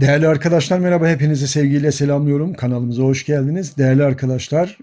Değerli arkadaşlar merhaba hepinizi sevgiyle selamlıyorum. Kanalımıza hoş geldiniz. Değerli arkadaşlar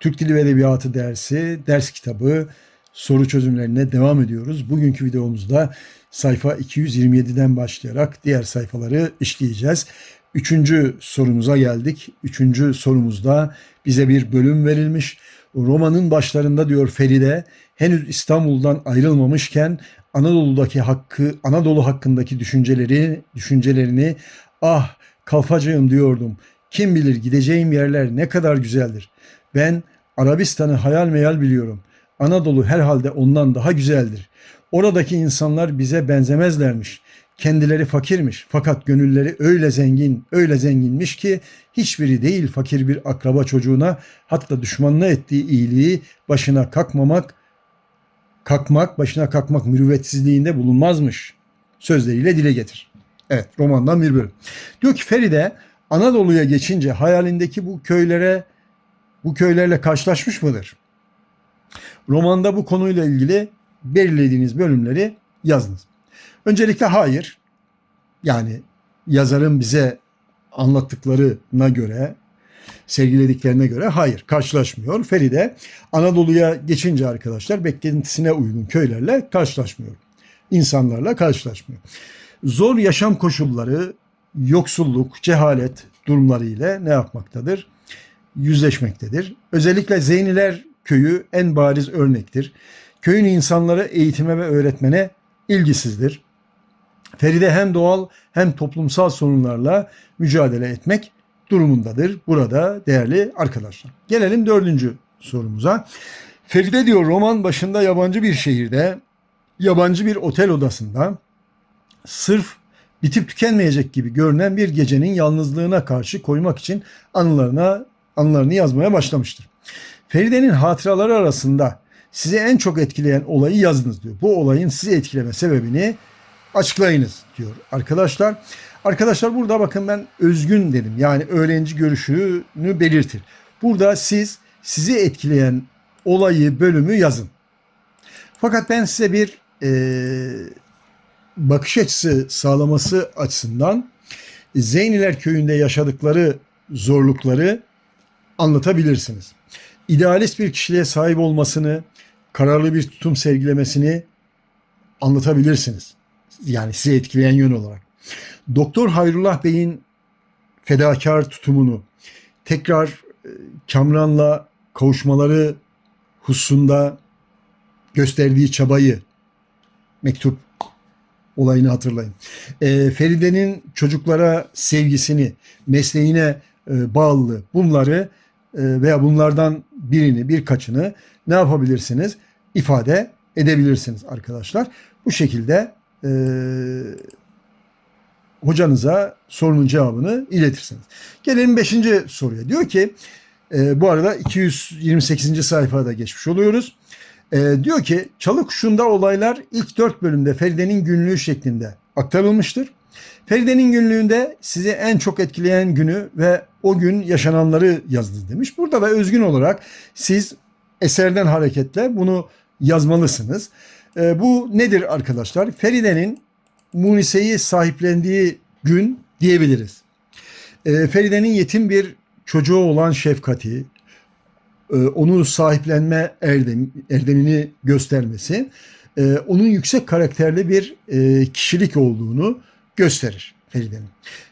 Türk Dili ve Edebiyatı dersi, ders kitabı soru çözümlerine devam ediyoruz. Bugünkü videomuzda sayfa 227'den başlayarak diğer sayfaları işleyeceğiz. Üçüncü sorumuza geldik. Üçüncü sorumuzda bize bir bölüm verilmiş. Romanın başlarında diyor Feride henüz İstanbul'dan ayrılmamışken Anadolu'daki hakkı, Anadolu hakkındaki düşünceleri, düşüncelerini ah kalfacığım diyordum. Kim bilir gideceğim yerler ne kadar güzeldir. Ben Arabistan'ı hayal meyal biliyorum. Anadolu herhalde ondan daha güzeldir. Oradaki insanlar bize benzemezlermiş. Kendileri fakirmiş fakat gönülleri öyle zengin, öyle zenginmiş ki hiçbiri değil fakir bir akraba çocuğuna hatta düşmanına ettiği iyiliği başına kalkmamak, kalkmak, başına kalkmak mürüvvetsizliğinde bulunmazmış. Sözleriyle dile getir. Evet romandan bir bölüm. Diyor ki Feride Anadolu'ya geçince hayalindeki bu köylere bu köylerle karşılaşmış mıdır? Romanda bu konuyla ilgili belirlediğiniz bölümleri yazınız. Öncelikle hayır. Yani yazarın bize anlattıklarına göre, sergilediklerine göre hayır karşılaşmıyor. Feride Anadolu'ya geçince arkadaşlar beklentisine uygun köylerle karşılaşmıyor. İnsanlarla karşılaşmıyor. Zor yaşam koşulları, yoksulluk, cehalet durumları ile ne yapmaktadır? Yüzleşmektedir. Özellikle Zeyniler köyü en bariz örnektir. Köyün insanları eğitime ve öğretmene ilgisizdir. Feride hem doğal hem toplumsal sorunlarla mücadele etmek durumundadır. Burada değerli arkadaşlar. Gelelim dördüncü sorumuza. Feride diyor roman başında yabancı bir şehirde, yabancı bir otel odasında sırf bitip tükenmeyecek gibi görünen bir gecenin yalnızlığına karşı koymak için anılarına anılarını yazmaya başlamıştır. Feride'nin hatıraları arasında sizi en çok etkileyen olayı yazınız diyor. Bu olayın sizi etkileme sebebini açıklayınız diyor arkadaşlar. Arkadaşlar burada bakın ben özgün dedim. Yani öğrenci görüşünü belirtir. Burada siz sizi etkileyen olayı, bölümü yazın. Fakat ben size bir e, bakış açısı sağlaması açısından Zeyniler köyünde yaşadıkları zorlukları anlatabilirsiniz. İdealist bir kişiliğe sahip olmasını, kararlı bir tutum sergilemesini anlatabilirsiniz. Yani sizi etkileyen yön olarak. Doktor Hayrullah Bey'in fedakar tutumunu, tekrar e, Kamran'la kavuşmaları hususunda gösterdiği çabayı, mektup olayını hatırlayın. E, Feride'nin çocuklara sevgisini, mesleğine e, bağlılığı bunları e, veya bunlardan birini, birkaçını ne yapabilirsiniz? ifade edebilirsiniz arkadaşlar. Bu şekilde e, hocanıza sorunun cevabını iletirsiniz. Gelelim 5. soruya. Diyor ki e, bu arada 228. sayfada geçmiş oluyoruz. E, diyor ki Çalı Kuşu'nda olaylar ilk 4 bölümde Feride'nin günlüğü şeklinde aktarılmıştır. Feride'nin günlüğünde sizi en çok etkileyen günü ve o gün yaşananları yazdınız demiş. Burada da özgün olarak siz eserden hareketle bunu yazmalısınız. E, bu nedir arkadaşlar? Feride'nin Munise'yi sahiplendiği gün diyebiliriz. E, Feride'nin yetim bir çocuğu olan şefkati, onu sahiplenme erdem, erdemini göstermesi, e, onun yüksek karakterli bir e, kişilik olduğunu gösterir Feride'nin.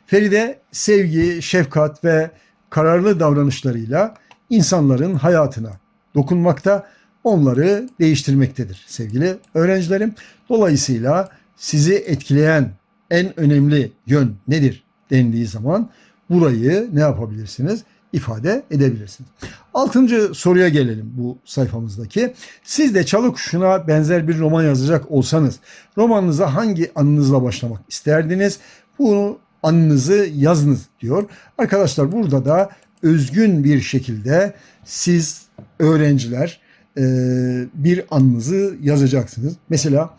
Feride sevgi, şefkat ve kararlı davranışlarıyla insanların hayatına dokunmakta, onları değiştirmektedir sevgili öğrencilerim. Dolayısıyla sizi etkileyen en önemli yön nedir dendiği zaman burayı ne yapabilirsiniz? İfade edebilirsiniz. Altıncı soruya gelelim bu sayfamızdaki. Siz de Çalı Kuşu'na benzer bir roman yazacak olsanız romanınıza hangi anınızla başlamak isterdiniz? Bunu anınızı yazınız diyor. Arkadaşlar burada da özgün bir şekilde siz öğrenciler e, bir anınızı yazacaksınız. Mesela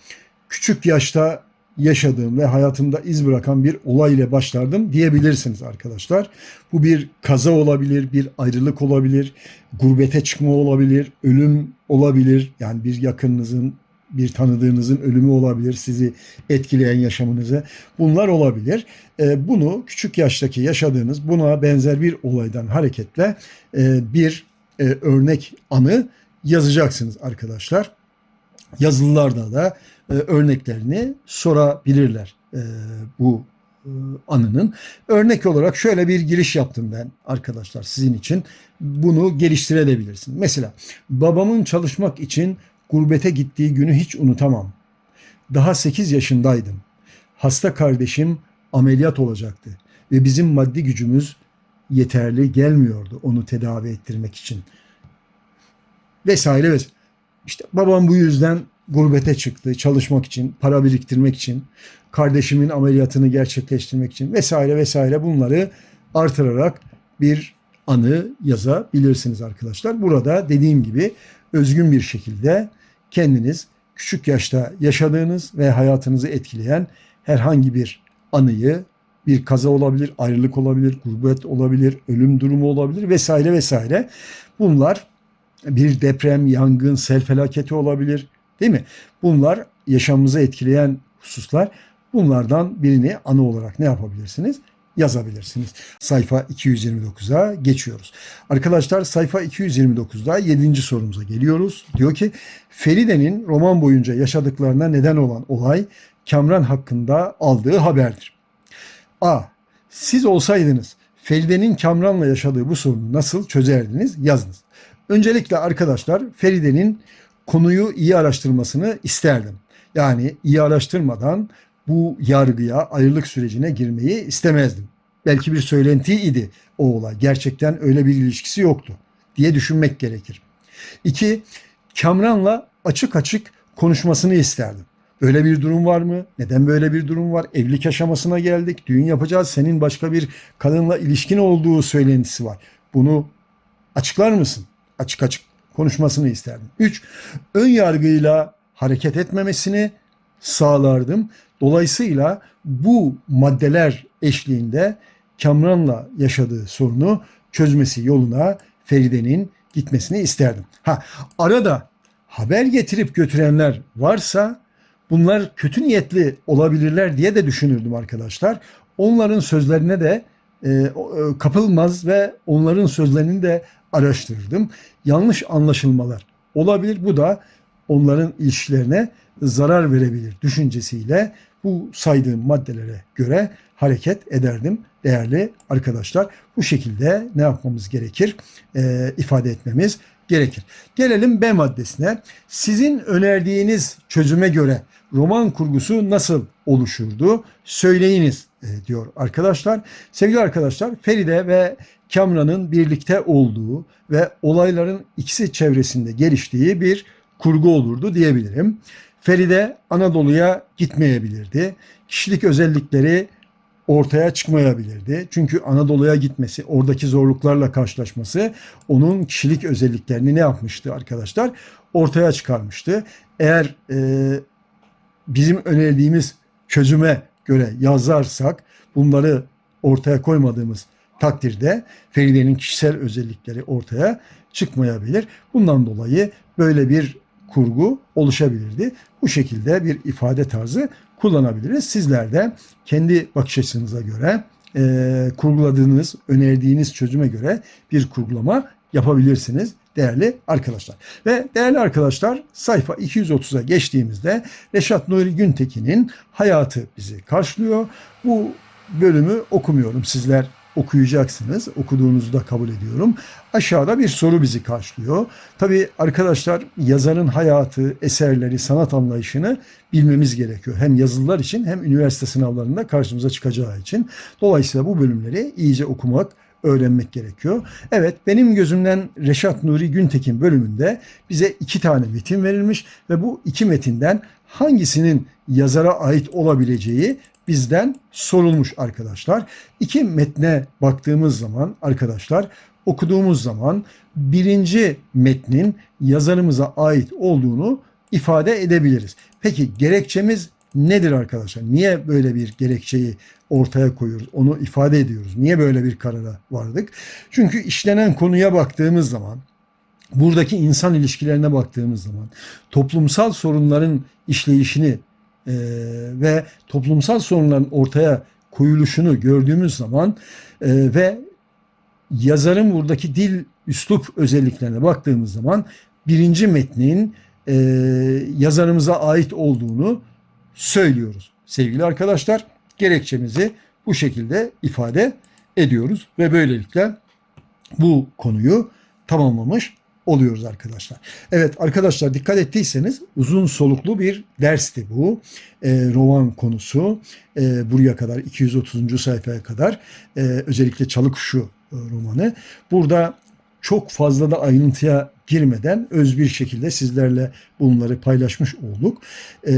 küçük yaşta yaşadığım ve hayatımda iz bırakan bir olay ile başlardım diyebilirsiniz arkadaşlar. Bu bir kaza olabilir, bir ayrılık olabilir, gurbete çıkma olabilir, ölüm olabilir. Yani bir yakınınızın bir tanıdığınızın ölümü olabilir, sizi etkileyen yaşamınızı. Bunlar olabilir. E, bunu küçük yaştaki yaşadığınız buna benzer bir olaydan hareketle e, bir e, örnek anı yazacaksınız arkadaşlar. Yazılılarda da e, örneklerini sorabilirler e, bu e, anının. Örnek olarak şöyle bir giriş yaptım ben arkadaşlar sizin için. Bunu geliştirebilirsiniz. Mesela babamın çalışmak için gurbete gittiği günü hiç unutamam. Daha 8 yaşındaydım. Hasta kardeşim ameliyat olacaktı ve bizim maddi gücümüz yeterli gelmiyordu onu tedavi ettirmek için. Vesaire vesaire. İşte babam bu yüzden gurbete çıktı çalışmak için, para biriktirmek için, kardeşimin ameliyatını gerçekleştirmek için vesaire vesaire bunları artırarak bir anı yazabilirsiniz arkadaşlar. Burada dediğim gibi özgün bir şekilde kendiniz küçük yaşta yaşadığınız ve hayatınızı etkileyen herhangi bir anıyı bir kaza olabilir, ayrılık olabilir, gurbet olabilir, ölüm durumu olabilir vesaire vesaire. Bunlar bir deprem, yangın, sel felaketi olabilir. Değil mi? Bunlar yaşamımızı etkileyen hususlar. Bunlardan birini anı olarak ne yapabilirsiniz? Yazabilirsiniz. Sayfa 229'a geçiyoruz. Arkadaşlar sayfa 229'da 7. sorumuza geliyoruz. Diyor ki Feride'nin roman boyunca yaşadıklarına neden olan olay Kamran hakkında aldığı haberdir. A. Siz olsaydınız Feride'nin Kamran'la yaşadığı bu sorunu nasıl çözerdiniz? Yazınız. Öncelikle arkadaşlar Feride'nin konuyu iyi araştırmasını isterdim. Yani iyi araştırmadan bu yargıya, ayrılık sürecine girmeyi istemezdim. Belki bir söylentiydi o olay. Gerçekten öyle bir ilişkisi yoktu diye düşünmek gerekir. İki, Kamran'la açık açık konuşmasını isterdim. Böyle bir durum var mı? Neden böyle bir durum var? Evlilik aşamasına geldik. Düğün yapacağız. Senin başka bir kadınla ilişkin olduğu söylentisi var. Bunu açıklar mısın? Açık açık konuşmasını isterdim. 3. Ön yargıyla hareket etmemesini sağlardım. Dolayısıyla bu maddeler eşliğinde Kamran'la yaşadığı sorunu çözmesi yoluna Feride'nin gitmesini isterdim. Ha arada haber getirip götürenler varsa bunlar kötü niyetli olabilirler diye de düşünürdüm arkadaşlar. Onların sözlerine de e, e, kapılmaz ve onların sözlerini de araştırırdım. Yanlış anlaşılmalar olabilir. Bu da onların ilişkilerine zarar verebilir düşüncesiyle bu saydığım maddelere göre hareket ederdim değerli arkadaşlar. Bu şekilde ne yapmamız gerekir? E, ifade etmemiz gerekir. Gelelim B maddesine. Sizin önerdiğiniz çözüme göre roman kurgusu nasıl oluşurdu? Söyleyiniz diyor arkadaşlar. Sevgili arkadaşlar Feride ve Kamran'ın birlikte olduğu ve olayların ikisi çevresinde geliştiği bir kurgu olurdu diyebilirim. Feride Anadolu'ya gitmeyebilirdi. Kişilik özellikleri ortaya çıkmayabilirdi. Çünkü Anadolu'ya gitmesi, oradaki zorluklarla karşılaşması onun kişilik özelliklerini ne yapmıştı arkadaşlar? Ortaya çıkarmıştı. Eğer e, bizim önerdiğimiz çözüme göre yazarsak bunları ortaya koymadığımız takdirde Feride'nin kişisel özellikleri ortaya çıkmayabilir. Bundan dolayı böyle bir kurgu oluşabilirdi. Bu şekilde bir ifade tarzı kullanabiliriz. Sizler de kendi bakış açınıza göre e, kurguladığınız, önerdiğiniz çözüme göre bir kurgulama yapabilirsiniz değerli arkadaşlar. Ve değerli arkadaşlar sayfa 230'a geçtiğimizde Reşat Nuri Güntekin'in hayatı bizi karşılıyor. Bu bölümü okumuyorum. Sizler okuyacaksınız. Okuduğunuzu da kabul ediyorum. Aşağıda bir soru bizi karşılıyor. Tabii arkadaşlar yazarın hayatı, eserleri, sanat anlayışını bilmemiz gerekiyor. Hem yazılılar için hem üniversite sınavlarında karşımıza çıkacağı için. Dolayısıyla bu bölümleri iyice okumak, öğrenmek gerekiyor. Evet benim gözümden Reşat Nuri Güntekin bölümünde bize iki tane metin verilmiş ve bu iki metinden hangisinin yazara ait olabileceği bizden sorulmuş arkadaşlar. İki metne baktığımız zaman arkadaşlar okuduğumuz zaman birinci metnin yazarımıza ait olduğunu ifade edebiliriz. Peki gerekçemiz nedir arkadaşlar? Niye böyle bir gerekçeyi ortaya koyuyoruz? Onu ifade ediyoruz. Niye böyle bir karara vardık? Çünkü işlenen konuya baktığımız zaman buradaki insan ilişkilerine baktığımız zaman toplumsal sorunların işleyişini e, ve toplumsal sorunların ortaya koyuluşunu gördüğümüz zaman e, ve yazarın buradaki dil üslup özelliklerine baktığımız zaman birinci metnin e, yazarımıza ait olduğunu söylüyoruz. Sevgili arkadaşlar gerekçemizi bu şekilde ifade ediyoruz ve böylelikle bu konuyu tamamlamış oluyoruz arkadaşlar. Evet arkadaşlar dikkat ettiyseniz uzun soluklu bir dersti bu. E, roman konusu e, buraya kadar 230. sayfaya kadar e, özellikle Çalıkuşu romanı. Burada çok fazla da ayrıntıya girmeden öz bir şekilde sizlerle bunları paylaşmış olduk. E,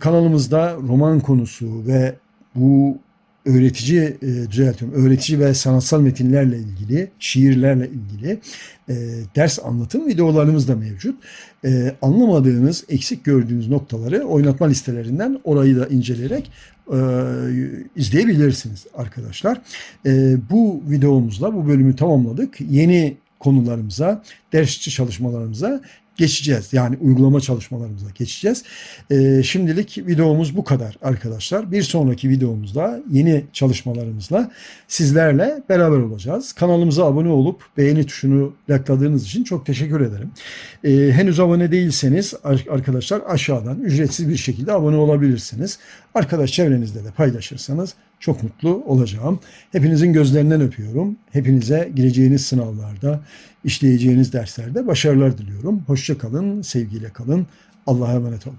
kanalımızda roman konusu ve bu öğretici e, düzeltiyorum öğretici ve sanatsal metinlerle ilgili şiirlerle ilgili e, ders anlatım videolarımız da mevcut. E, anlamadığınız eksik gördüğünüz noktaları oynatma listelerinden orayı da inceleyerek e, izleyebilirsiniz arkadaşlar. E, bu videomuzla bu bölümü tamamladık. Yeni konularımıza, dersçi çalışmalarımıza geçeceğiz. Yani uygulama çalışmalarımıza geçeceğiz. Ee, şimdilik videomuz bu kadar arkadaşlar. Bir sonraki videomuzda yeni çalışmalarımızla sizlerle beraber olacağız. Kanalımıza abone olup beğeni tuşunu tıkladığınız için çok teşekkür ederim. Ee, henüz abone değilseniz arkadaşlar aşağıdan ücretsiz bir şekilde abone olabilirsiniz. Arkadaş çevrenizde de paylaşırsanız çok mutlu olacağım. Hepinizin gözlerinden öpüyorum. Hepinize gireceğiniz sınavlarda, işleyeceğiniz derslerde başarılar diliyorum. Hoşça kalın, sevgiyle kalın. Allah'a emanet olun.